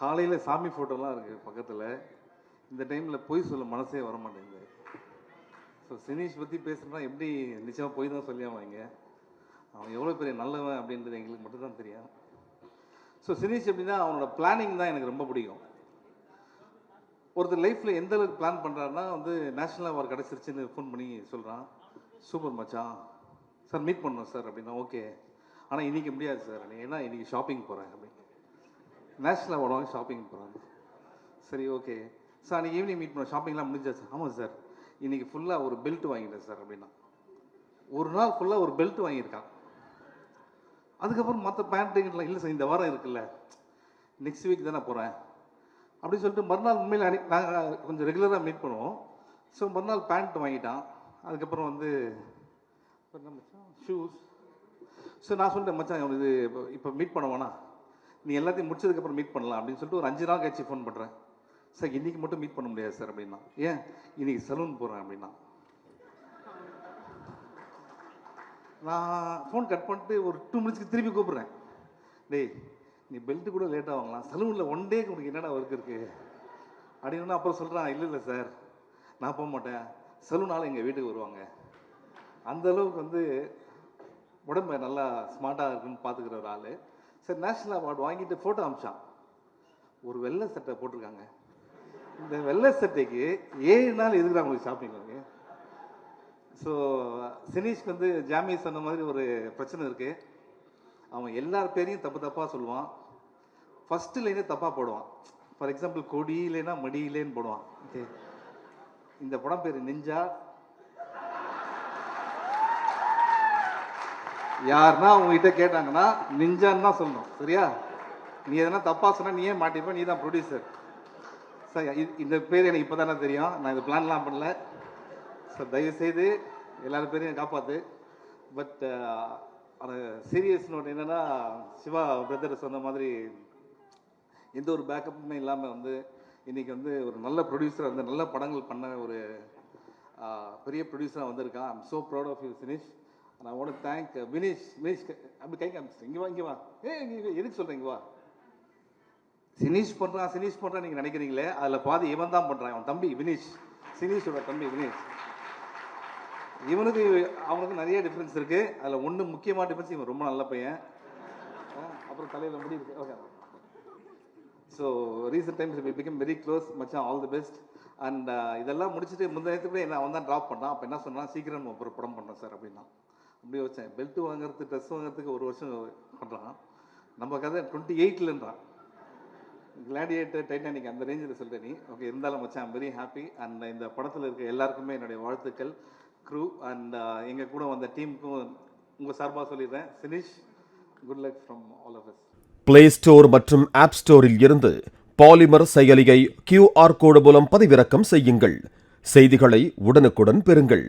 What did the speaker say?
காலையில் சாமி ஃபோட்டோலாம் இருக்குது பக்கத்தில். இந்த டைமில் பொய் சொல்ல மனசே வர மாட்டேங்குது ஸோ சினீஷ் பற்றி பேசுனா எப்படி நிச்சயமாக போய் தான் சொல்லி அவங்க அவன் எவ்வளோ பெரிய நல்லவன் அப்படின்றது எங்களுக்கு மட்டும்தான் தெரியும். ஸோ சினீஷ் எப்படின்னா அவனோட பிளானிங் தான் எனக்கு ரொம்ப பிடிக்கும். ஒருத்தர் லைஃப்பில் எந்த அளவுக்கு பிளான் பண்ணுறாருன்னா வந்து நேஷனல் அவார்டு கிடச்சிருச்சுன்னு ஃபோன் பண்ணி சொல்கிறான் சூப்பர் மச்சான். சார் மீட் பண்ணோம் சார் அப்படின்னா ஓகே ஆனால் இன்றைக்கி முடியாது சார் ஏன்னா இன்றைக்கி ஷாப்பிங் போகிறேன் அப்படின்னு. நேஷனல் அவார்டு வாங்கி ஷாப்பிங் போகிறாங்க சரி ஓகே சார் அன்றைக்கி ஈவினிங் மீட் பண்ணோம் ஷாப்பிங்லாம் முடிஞ்சாச்சு. ஆமாம் சார் இன்றைக்கி ஃபுல்லாக ஒரு பெல்ட் வாங்கிட்டேன் சார் அப்படின்னா. ஒரு நாள் ஃபுல்லாக ஒரு பெல்ட் வாங்கியிருக்கான். அதுக்கப்புறம் மற்ற பேண்ட்டுங்கலாம் இல்லை சார் இந்த வாரம் இருக்குல்ல. நெக்ஸ்ட் வீக் தானே போகிறேன் அப்படின்னு சொல்லிட்டு மறுநாள் உண்மையில் அடி நாங்கள் கொஞ்சம் ரெகுலராக மீட் பண்ணுவோம். ஸோ மறுநாள் பேண்ட் வாங்கிட்டான். அதுக்கப்புறம் வந்து ஷூஸ் ஸோ நான் சொல்லிட்டேன் மச்சான் இது இப்போ இப்போ மீட் பண்ண வேணாம் நீ எல்லாத்தையும் முடிச்சதுக்கப்புறம் மீட் பண்ணலாம் அப்படின்னு சொல்லிட்டு ஒரு அஞ்சு நாள் கழிச்சு ஃபோன் பண்ணுறேன் சார் இன்றைக்கி மட்டும் மீட் பண்ண முடியாது சார் அப்படின்னா. ஏன்? இன்றைக்கி சலூன் போகிறேன் அப்படின்னா. நான் ஃபோன் கட் பண்ணிட்டு ஒரு டூ மினிட்ஸ்க்கு திருப்பி கூப்பிட்றேன். டேய் நீ பெல்ட்டு கூட லேட்டாக வாங்கலாம். சலூனில் ஒன் டேக்கு உனக்கு என்னடா ஒர்க் இருக்குது அப்படின்னு அப்புறம் சொல்கிறான் இல்லை இல்லை சார். நான் போக மாட்டேன். சலூனால் எங்கள் வீட்டுக்கு வருவாங்க. அந்த அளவுக்கு வந்து உடம்பு நல்லா ஸ்மார்ட்டாக இருக்குன்னு பார்த்துக்கிற ஒரு ஆள். சரி நேஷ்னல் அவார்டு வாங்கிட்டு ஃபோட்டோ அமிச்சான். ஒரு வெள்ளை சட்டை போட்டிருக்காங்க. இந்த வெள்ளை சட்டைக்கு ஏழு நாள் எதுக்குறாங்க உங்களுக்கு ஷாப்பிங் ஸோ சினீஷ்க்கு வந்து ஜாமி சொன்ன மாதிரி ஒரு பிரச்சனை இருக்குது அவன் எல்லார் பேரையும் தப்பு தப்பாக சொல்லுவான். ஃபஸ்ட்டு லைனே தப்பாக போடுவான். ஃபார் எக்ஸாம்பிள் கொடி இல்லைன்னா மடி இல்லைன்னு போடுவான். இந்த படம் பேர் நெஞ்சா யாருன்னா உங்ககிட்ட கேட்டாங்கன்னா நிஞ்சான்னு தான் சொல்லணும். சரியா? நீ எதனா தப்பா சொன்னால் நீ ஏன் மாட்டிப்ப நீ தான் ப்ரொடியூசர் சார் இந்த பேர் எனக்கு இப்போ தானே தெரியும். நான் இது பிளான்லாம் பண்ணல. சார் தயவுசெய்து எல்லாரும் பேரையும் காப்பாற்று பட் அந்த சீரியஸ் நோட் என்னென்னா சிவா பிரதர் சொன்ன மாதிரி எந்த ஒரு பேக்கப்புமே இல்லாமல் வந்து இன்றைக்கி வந்து ஒரு நல்ல ப்ரொடியூசர் வந்து நல்ல படங்கள் பண்ண ஒரு பெரிய ப்ரொடியூசராக வந்திருக்கான். I'm so proud of you Sinish நான் ஒன்று தேங்க் வினீஷ் வினீஷ் அப்படி கை காமிச்சிட்டு இங்கே வா இங்கே வா. ஏ எதுக்கு சொல்கிறேன் இங்கே வா. சினீஷ் பண்ணுறான் சினீஷ் பண்ணுறான் நீங்கள் நினைக்கிறீங்களே அதில் பாதி இவன் தான் பண்ணுறான் அவன் தம்பி வினீஷ். சினீஷோட தம்பி வினேஷ். இவனுக்கு அவனுக்கு நிறைய டிஃப்ரென்ஸ் இருக்குது அதில் ஒன்று முக்கியமான டிஃப்ரென்ஸ் இவன் ரொம்ப நல்ல பையன். அப்புறம் தலையில் முடி இருக்கு. Okay. So recent times we become very close மச்சான் ஆல் தி பெஸ்ட் அண்ட் இதெல்லாம் முடிச்சுட்டு முந்தைய என்ன அவன் தான் ட்ராப் பண்ணான் அப்போ என்ன சொன்னான்? சீக்கிரம் ஒரு படம் பண்ணுறேன் சார் அப்படின்னா அப்படியே வச்சேன். பெல்ட் வாங்குறது ட்ரெஸ் வாங்குறதுக்கு ஒரு வருஷம் பண்ணுறான் நம்ம கதை டுவெண்ட்டி எயிட்லன்றான் கிளாடியேட்டர் டைட்டானிக் அந்த ரேஞ்சில் சொல்கிறேன் நீ. ஓகே இருந்தாலும் வச்சேன் வெரி ஹாப்பி அண்ட் இந்த படத்தில் இருக்க எல்லாருக்குமே என்னுடைய வாழ்த்துக்கள். க்ரூ அண்ட் எங்கள் கூட வந்த டீமுக்கும் உங்கள் சார்பாக சொல்லிடுறேன். Sinish good luck from all of us play store மற்றும் ஆப் ஸ்டோரில் இருந்து பாலிமர் செயலியை கியூஆர் கோடு மூலம் பதிவிறக்கம் செய்யுங்கள். செய்திகளை உடனுக்குடன் பெறுங்கள்.